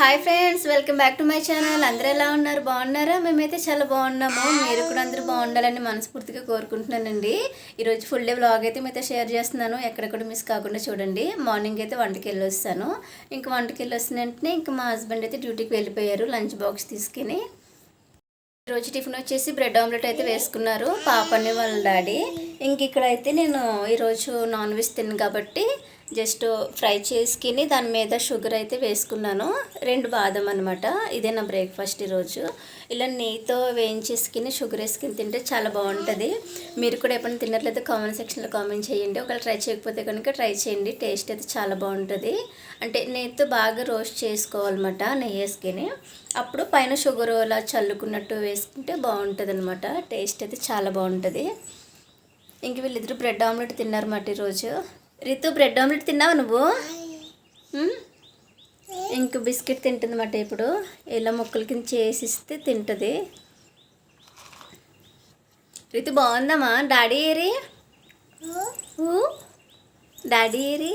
Hi friends welcome back to my channel. అందరూ ఎలా ఉన్నారు? బాగున్నారా? మేమైతే చాలా బాగున్నాము. మీరు కూడా అందరూ బాగుండాలని మనస్ఫూర్తిగా కోరుకుంటున్నానండి. ఈరోజు ఫుల్ డే వ్లాగ్ అయితే మీతో షేర్ చేస్తున్నాను. ఎక్కడ కూడా మిస్ కాకుండా చూడండి. మార్నింగ్ అయితే వంటకి వెళ్ళి వస్తాను ఇంకా వంటకి వెళ్ళి వస్తున్న వెంటనే ఇంకా మా హస్బెండ్ అయితే డ్యూటీకి వెళ్ళిపోయారు. లంచ్ బాక్స్ తీసుకుని ఈరోజు టిఫిన్ వచ్చేసి బ్రెడ్ ఆమ్లెట్ అయితే వేసుకున్నారు. పాపని వాళ్ళ డాడీ ఇంక ఇక్కడ అయితే నేను ఈరోజు నాన్ వెజ్ తిన్ను కాబట్టి జస్ట్ ఫ్రై చేసుకుని దాని మీద షుగర్ అయితే వేసుకున్నాను. రెండు బాదం అనమాట ఇదే నా బ్రేక్ఫాస్ట్ ఈరోజు. ఇలా నెయ్యితో వేయించేసుకుని షుగర్ వేసుకుని తింటే చాలా బాగుంటుంది. మీరు కూడా ఎప్పుడైనా తిన్నట్లయితే కామెంట్ సెక్షన్లో కామెంట్ చేయండి. ఒకవేళ ట్రై చేయకపోతే కనుక ట్రై చేయండి. టేస్ట్ అయితే చాలా బాగుంటుంది. అంటే నెయ్యితో బాగా రోస్ట్ చేసుకోవాలన్నమాట నెయ్యి వేసుకుని. అప్పుడు పైన షుగర్ అలా చల్లుకున్నట్టు వేసుకుంటే బాగుంటుంది అనమాట టేస్ట్ అయితే చాలా బాగుంటుంది. ఇంక వీళ్ళిద్దరు బ్రెడ్ ఆమ్లెట్ తిన్నారన్నమాట ఈరోజు. రితు బ్రెడ్ ఆమ్లెట్ తిన్నావా నువ్వు? ఇంక బిస్కెట్ తింటుందన్నమాట ఇప్పుడు. ఇలా ముక్కల కింద చేసిస్తే తింటుంది. రితు బాగుందమ్మా. డాడీ ఏరి? డాడీ ఏరి?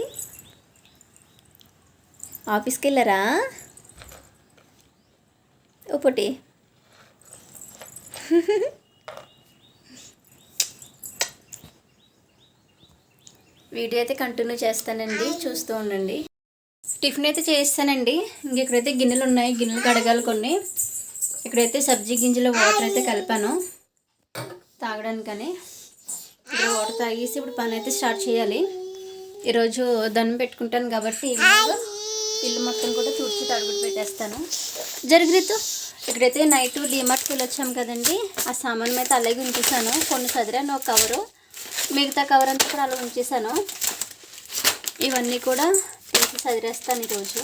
ఆఫీస్కి వెళ్ళారా? ఓ వీడియో అయితే కంటిన్యూ చేస్తానండి. చూస్తూ ఉండండి. టిఫిన్ అయితే చేస్తానండి ఇంక ఇక్కడైతే గిన్నెలు ఉన్నాయి గిన్నెలు కడగాలి కొన్ని. ఇక్కడైతే సబ్జీ గింజల వాటర్ అయితే కలిపాను తాగడానికని. ఇప్పుడు వాటర్ తాగేసి ఇప్పుడు పని అయితే స్టార్ట్ చేయాలి. ఈరోజు దండం పెట్టుకుంటాను కాబట్టి ఇల్లు మొత్తం కూడా తుడిచి తడుగుడు పెట్టేస్తాను. జరిగిరితు ఇక్కడైతే నైట్ డిమార్ట్కి వెళ్ళి వచ్చాం కదండి. ఆ సామాన్ అయితే అలాగే ఉంచేసాను కొన్ని సదిరాను ఒక కవరు. మిగతా కవర్ అంతా కూడా అలా ఉంచేసాను. ఇవన్నీ కూడా తీసి సదిరేస్తాను ఈరోజు.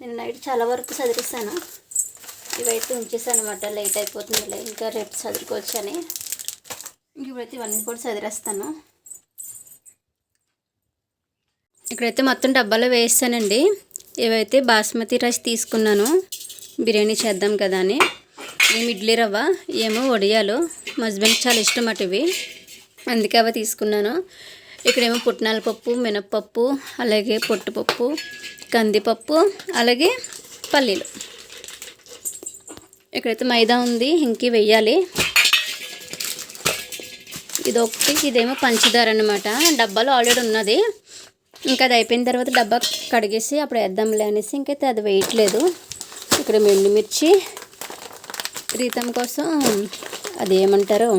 నేను నైట్ చాలా వరకు చదివిస్తాను ఇవైతే ఉంచేసాను అనమాట లేట్ అయిపోతుందిలే ఇంకా రేపు చదువుకోవచ్చు అని ఇప్పుడైతే ఇవన్నీ కూడా చదివేస్తాను ఇక్కడైతే మొత్తం డబ్బాలో వేస్తానండి ఇవైతే బాస్మతి రైస్ తీసుకున్నాను. బిర్యానీ చేద్దాం కదా అని. ఏమి ఇడ్లీ రవ్వ ఏమో వడియాలు. మా హస్బెండ్కి చాలా ఇష్టం అటు ఇవి. అందుకే అవి తీసుకున్నాను. ఇక్కడేమో పుట్నాల పప్పు మినప్పప్పు అలాగే పొట్టుపప్పు కందిపప్పు అలాగే పల్లీలు. ఇక్కడైతే మైదా ఉంది ఇంకి వెయ్యాలి ఇది ఒకటి ఇదేమో పంచదార అనమాట డబ్బాలో ఆల్రెడీ ఉన్నది. ఇంకా అది అయిపోయిన తర్వాత డబ్బా కడిగేసి అప్పుడు వేద్దాంలే అనేసి ఇంకైతే అది వేయట్లేదు. ఇక్కడ మిర్చి రీతం కోసం అది ఏమంటారు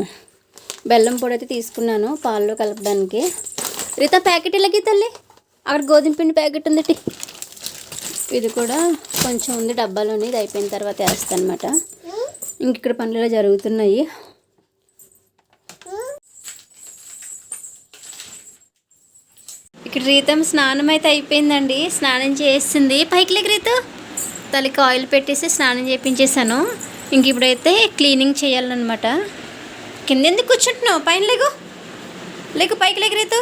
బెల్లం పొడి అయితే తీసుకున్నాను పాల్లో కలపడానికి. రీత ప్యాకెట్ ఇలాగే తల్లి అక్కడ గోధుమ పిండి ప్యాకెట్ ఉంది టి. ఇది కూడా కొంచెం ఉంది డబ్బాలోని ఇది అయిపోయిన తర్వాత వేస్తాను అనమాట ఇంక ఇక్కడ పనులు ఇలా జరుగుతున్నాయి. ఇక్కడ రీతం స్నానం అయితే అయిపోయిందండి. స్నానం చేసింది. పైకి లేక తలకి ఆయిల్ పెట్టేసి స్నానం చేయించేసాను ఇంక ఇప్పుడైతే క్లీనింగ్ చేయాలన్నమాట. కింద ఎందుకు కూర్చుంటున్నావు? పైన లేకు. లేకు పైకి లేక రీతు.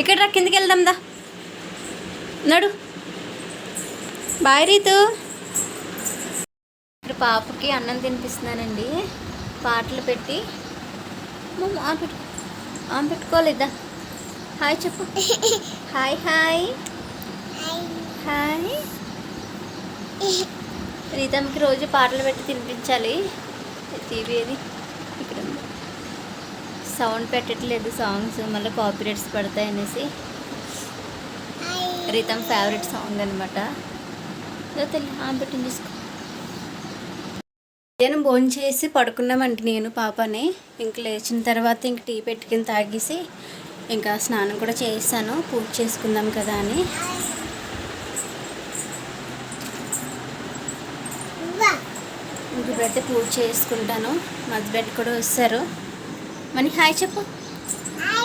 ఇక్కడ రా కిందకి వెళ్దాం దా. నడు. బాయ్ రీతు. ఇక్కడ పాపకి అన్నం తినిపిస్తున్నానండి. పాటలు పెట్టి. మమ్మ ఆన్ పెట్టుకోలేదా హాయ్ చెప్పు. హాయ్ హాయ్ హాయ్ రీతమ్కి రోజు పాటలు పెట్టి తినిపించాలి. టీవీ అది ఇక్కడ సౌండ్ పెట్టట్లేదు సాంగ్స్ మళ్ళీ కాపీరైట్స్ పడతాయి అనేసి. రీతం ఫేవరెట్ సాంగ్ అనమాట తెలి ఆమె పెట్టింది తీసుకో. నేను భోజనం చేసి పడుకున్నామంటే నేను పాపని. ఇంక లేచిన తర్వాత ఇంక టీ పెట్టుకుని తాగేసి ఇంకా స్నానం కూడా చేస్తాను పూజ చేసుకుందాం కదా అని. ఇప్పుడైతే పూజ చేసుకుంటాను మా హస్బెండ్ కూడా వస్తారు. మనీ హాయ్ చెప్పు.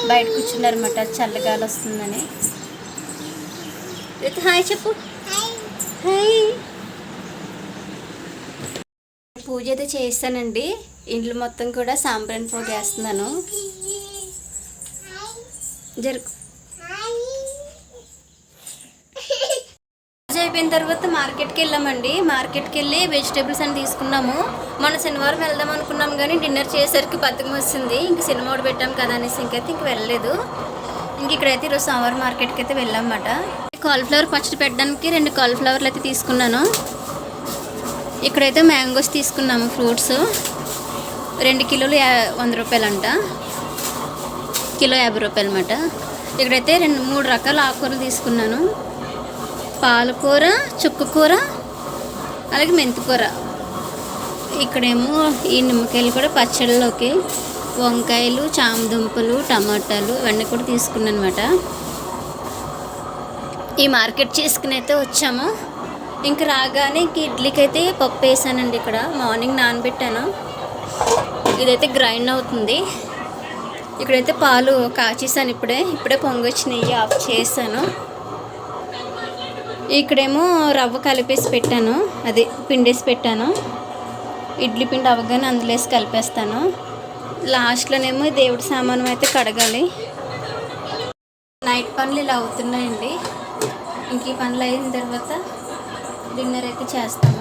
బయట కూర్చున్నారనమాట చల్లగాలి వస్తుందని. అయితే హాయ్ చెప్పు. హాయ్. పూజ అయితే చేస్తానండి. ఇంట్లో మొత్తం కూడా సాంబ్రాన్ పోగేస్తున్నాను. జరుగు. అయిపోయిన తర్వాత మార్కెట్కి వెళ్ళామండి. మార్కెట్కి వెళ్ళి వెజిటేబుల్స్ అని తీసుకున్నాము. మొన్న శనివారం వెళ్దాం అనుకున్నాం కానీ డిన్నర్ చేసేసరికి బతుకం వస్తుంది ఇంక సినిమా ఒకటి పెట్టాం కదా అనేసి ఇంకైతే ఇంక వెళ్ళలేదు. ఇంక ఇక్కడైతే ఈరోజు సోమవారం మార్కెట్కి అయితే వెళ్ళామన్నమాట. కాలిఫ్లవర్ పచ్చడి పెట్టడానికి రెండు కాలిఫ్లవర్లు అయితే తీసుకున్నాను. ఇక్కడైతే మ్యాంగోస్ తీసుకున్నాము ఫ్రూట్స్. రెండు కిలోలు వంద రూపాయలంట. కిలో యాభై రూపాయలు అన్నమాట. ఇక్కడైతే రెండు మూడు రకాల ఆకుకూరలు తీసుకున్నాను. పాలకూర చుక్కకూర అలాగే మెంతికూర ఇక్కడేమో ఈ నిమ్మకాయలు కూడా పచ్చళ్ళలోకి వంకాయలు చామదుంపలు టమాటాలు ఇవన్నీ కూడా తీసుకున్నాను అనమాట ఈ మార్కెట్ చేసుకుని అయితే వచ్చాము. ఇంక రాగానే ఇంక ఇడ్లీకి అయితే పప్పు వేసానండి ఇక్కడ. మార్నింగ్ నానబెట్టాను. ఇదైతే గ్రైండ్ అవుతుంది. ఇక్కడైతే పాలు కాచేసాను ఇప్పుడే. ఇప్పుడే పొంగొచ్చి నెయ్యి ఆఫ్ చేశాను. ఇక్కడేమో రవ్వ కలిపేసి పెట్టాను. అది పిండేసి పెట్టాను. ఇడ్లీ పిండి అవ్వగానే అందులో వేసి కలిపేస్తాను. లాస్ట్లోనేమో దేవుడి సామానం అయితే కడగాలి. నైట్ పనులు ఇలా అవుతున్నాయండి. ఇంక ఈ పనులు అయిన తర్వాత డిన్నర్ అయితే చేస్తాము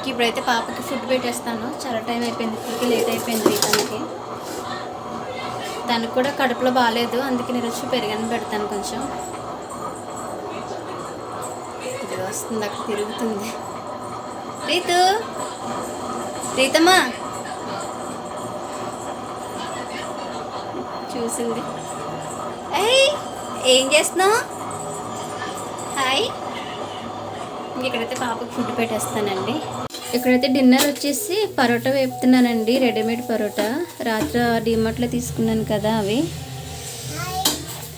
ఇంక ఇప్పుడైతే పాపకి ఫుడ్ పెట్టేస్తాను. చాలా టైం అయిపోయింది ఇప్పటికి లేట్ అయిపోయింది తనకి. తనకు కూడా కడుపులో బాగాలేదు అందుకే నేను వచ్చి పెరిగని పెడతాను కొంచెం. ఇది వస్తుంది అక్కడ తిరుగుతుంది. రీతు రీతమ్మా. చూసింది. ఏయ్ ఏం చేస్తున్నావు? హాయ్. ఇంక ఇక్కడైతే పాపకు ఫుడ్ పెట్టేస్తానండి. ఇక్కడైతే డిన్నర్ వచ్చేసి పరోటా వేపుతున్నానండి రెడీమేడ్ పరోటా. రాత్రి డిమార్ట్లో తీసుకున్నాను కదా అవి.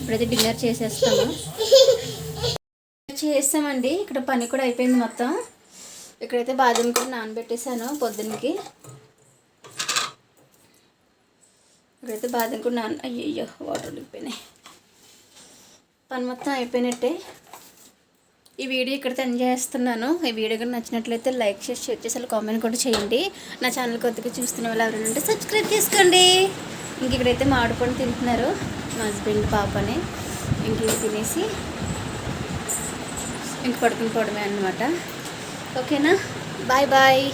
ఇప్పుడైతే డిన్నర్ చేసేస్తాము చేస్తామండి ఇక్కడ పని కూడా అయిపోయింది మొత్తం. ఇక్కడైతే బాదం కూడా నానబెట్టేసాను పొద్దున్నకి. ఇక్కడైతే బాదం కూడా నాన అయ్యో వాటర్ ఉడికిపోయినాయి. పని మొత్తం అయిపోయినట్టే. ఈ వీడియో ఇక్కడ ఎంజాయ్ చేస్తున్నాను. ఈ వీడియో కూడా నచ్చినట్లయితే లైక్ చేసి షేర్ చేసి కామెంట్ కూడా చేయండి. నా ఛానల్ కొద్దిగా చూస్తున్న వాళ్ళు ఎవరైనా ఉంటే సబ్స్క్రైబ్ చేసుకోండి. ఇంక ఇక్కడైతే మామిడి తింటున్నారు మా హస్బెండ్ పాపని. ఇంక ఇది తినేసి ఇంక పడుకుని పోవడమే అనమాట ఓకేనా? Bye bye.